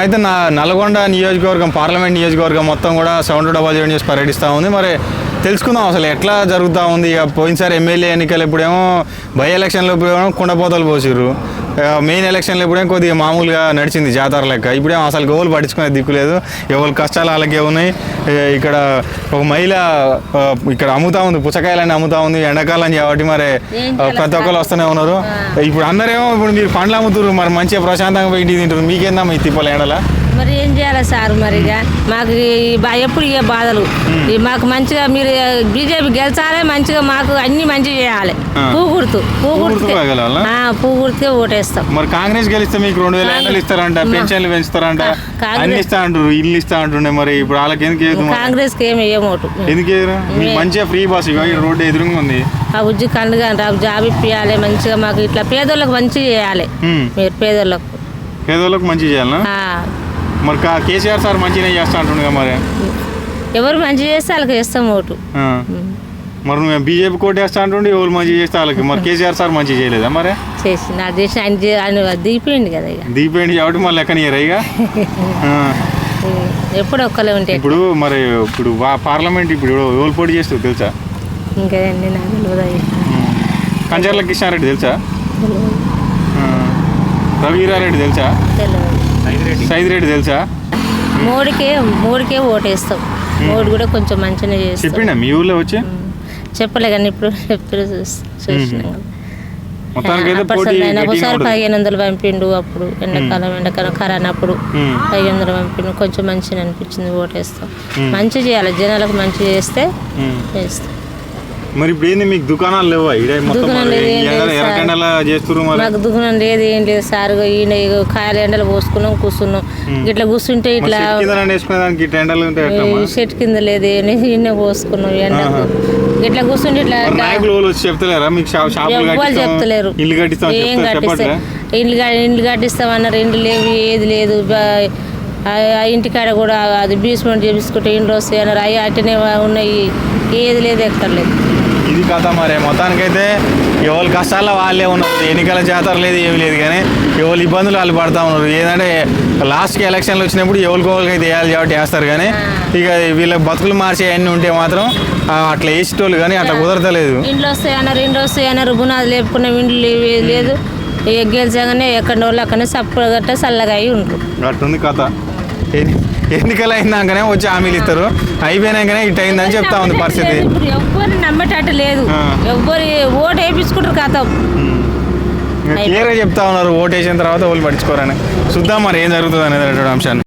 అయితే నా నల్గొండ నియోజకవర్గం పార్లమెంట్ నియోజకవర్గం మొత్తం కూడా సౌండ్ డబల్ జీరో న్యూస్ పర్యటిస్తూ ఉంది. మరి తెలుసుకుందాం అసలు ఎట్లా జరుగుతూ ఉంది. ఇక పోయినసారి ఎమ్మెల్యే ఎన్నికలు ఇప్పుడేమో బై ఎలక్షన్లో ఇప్పుడేమో కుండపోతలు పోసిర్రు. మెయిన్ ఎలక్షన్లో ఇప్పుడేమో కొద్దిగా మామూలుగా నడిచింది జాతర లెక్క. ఇప్పుడేమో అసలు గోలు పట్టించుకునే దిక్కు లేదు. ఎవరి కష్టాలు వాళ్ళకే ఉన్నాయి. ఇక్కడ ఒక మహిళ ఇక్కడ అమ్ముతా ఉంది. పుచ్చకాయలన్నీ అమ్ముతా ఉంది. ఎండాకాలం కాబట్టి మరి ప్రతి ఒక్కరు వస్తూనే ఉన్నారు. ఇప్పుడు అందరేమో ఇప్పుడు మీరు పండ్లు అమ్ముతారు మరి మంచిగా ప్రశాంతంగా ఇంటికి తింటారు మీకేందమ్మా ఈ తిప్పలు ఎండలా? మరి ఏం చేయాలి సార్ మరి ఇక మాకు ఎప్పుడు ఇక బాధలు? మాకు మంచిగా మీరు బీజేపీ గెలిచాలి మంచిగా మాకు అన్ని మంచిగా చేయాలి. ఆ. పువ్వు గుర్తు పువ్వు పువ్వు గుర్తుకు ఓటేస్తాం. మరి కాంగ్రెస్ గెలిస్తే మీకు రెండు వేల ఎండలు ఇస్తారంట పెన్షన్లు పెంచుతారంట కాంగ్రెస్- అన్ని ఇస్తా అంటారు ఇల్లు ఇస్తా అంటుండే మరి ఇప్పుడు వాళ్ళకి ఎందుకు ఏదు కాంగ్రెస్కి ఏమి వేయం ఓటు. ఎందుకు మీకు మంచిగా ఫ్రీ బస్ ఇక రోడ్డు ఎదురుగా ఉంది. ఆ ఉజ్జి కళ్ళు కానీ జాబ్ ఇప్పియాలి మంచిగా మాకు ఇట్లా పేదోళ్ళకి మంచిగా చేయాలి. మీరు పేదోళ్ళకు. పేదోళ్ళకి మంచి చేయాలనా ఆ, మరి కేసీఆర్ సార్ మంచిగా చేస్తా అంటుండగా మరి. ఎవరు మంచిగా చేస్తే వాళ్ళకి వేస్తాం ఓటు. మరి నువ్వు బీజేపీ కోట్ వేస్తా అంటుండే ఎవరు మంచిగా చేస్తే వాళ్ళకి? మరి కేసీఆర్ సార్ మంచిగా చేయలేదా మరి? చేసి నా దేశం ఆయన ఆయన దిగిపోయింది కదా ఇక. దీపేంటి కాబట్టి మళ్ళీ లెక్కనియరా ఇక. ఎప్పుడు ఒక్కలే ఉంటే ఇప్పుడు మరి ఇప్పుడు పార్లమెంట్ ఇప్పుడు ఎవరు పోటీ చేస్తారు తెలుసా? ఇంకా నాకు తెలియదు. కంచర్ల కిషారెడ్డి తెలుసా. రవీరారెడ్డి తెలుసా? తెలియదు. సైదిరెడ్డి తెలుసా? మోడీకే మోడీకే ఓటేస్తాం. మోడీ కూడా కొంచెం మంచిగా చేస్తాం. చెప్పిండా? మీ ఊర్లో వచ్చి? చెప్పలే కానీ ఇప్పుడు చెప్తారు చూసినాం ఒకసారి. పదిహేను వందలు పంపిండు అప్పుడు ఎండాకాలం ఎండాకాలం కరోనా అప్పుడు. పదిహేను వందలు పంపిండు కొంచెం మంచిగా అనిపించింది ఓటేస్తాం. మంచి చేయాలి జనాలకు మంచి చేస్తే. చేస్తాం. మరి ఇప్పుడు ఏంది మీకు దుకాణాలు లేవా? మొత్తం దుకాణాలు మరి ఏం లేవు సార్. ఎర్రకండలా చేస్తున్నారు మరి? మాకు దుకాణం లేదు ఏం లేదు సార్. ఈయన ఇగో కాయలు ఎండలు పోసుకున్నాం కూర్చున్నాం. ఇట్లా కూర్చుంటే మరి ఇట్లా చెట్టు కింద వేసుకునే దానికి టెండర్లు ఉంటాయి ఎట్లమ్మా? షెట్ కింద లేదు ఈయన పోసుకున్నాం ఎండకు. ఇట్లా కూర్చుంటే ఇట్లా మరి నాయకులు వాళ్ళు వచ్చి చెప్తలేరా? మీకు షా- షాపులు ఎవ్వరు కట్టిస్తాం, చెప్తలేరు. ఇల్లు కట్టిస్తాం అని ఏం చెప్తారు కట్టిస్తా చెప్పట్లే? ఇండ్లు కా- ఇండ్లు లేవు ఏది లేదు. బా- ఆ ఆ ఇంటికాడ కూడా అది బీస్మెంట్ చేపించుకుంటే ఇండ్లు వస్తాయి అన్నారు. అవి అట్టనే ఉన్నాయి. ఏది లేదు ఎక్కడ లేదు ఇది కథ మరి. మొత్తానికైతే ఎవరి కష్టాల్లో వాళ్ళే ఉన్నారు. ఎన్నికల జాతర లేదు ఏమి లేదు కానీ ఎవరి ఇబ్బందులు వాళ్ళు పడతా ఉన్నారు. ఏదంటే లాస్ట్కి ఎలక్షన్లు వచ్చినప్పుడు ఎవరికి ఎవరికి అయితే వేయాలి కాబట్టి వేస్తారు కానీ ఇక వీళ్ళ బతుకులు మార్చే అన్నీ ఉంటే మాత్రం అట్లా వేసేటోళ్ళు కానీ అట్లా కుదరతలేదు. ఇండ్లు వస్తాయి అన్నారు ఇండ్లు వస్తాయి అన్నారు బునాది లేపుకున్న ఇండ్లు లేదు. ఇక గెలిచాగానే ఎక్కడ వాళ్ళు అక్కడనే సప్పుడు గట్ట చల్లగా అయి ఉంటారు అట్టుంది కథ. ఎన్నికలు అయినాకనే వచ్చి హామీలు ఇస్తారు. అయిపోయినాకనే ఇట్ అయిందని చెప్తా ఉంది పరిస్థితి. ఎవ్వరు నమ్మేటట్టు లేదు. ఆ. ఎవ్వరు ఓటు వేయించుకుంటారు కథ క్లియర్గా చెప్తా ఉన్నారు ఓటు వేసిన తర్వాత వాళ్ళు పట్టించుకోరని. చూద్దాం మరి ఏం జరుగుతుంది అనేది అంశాన్ని.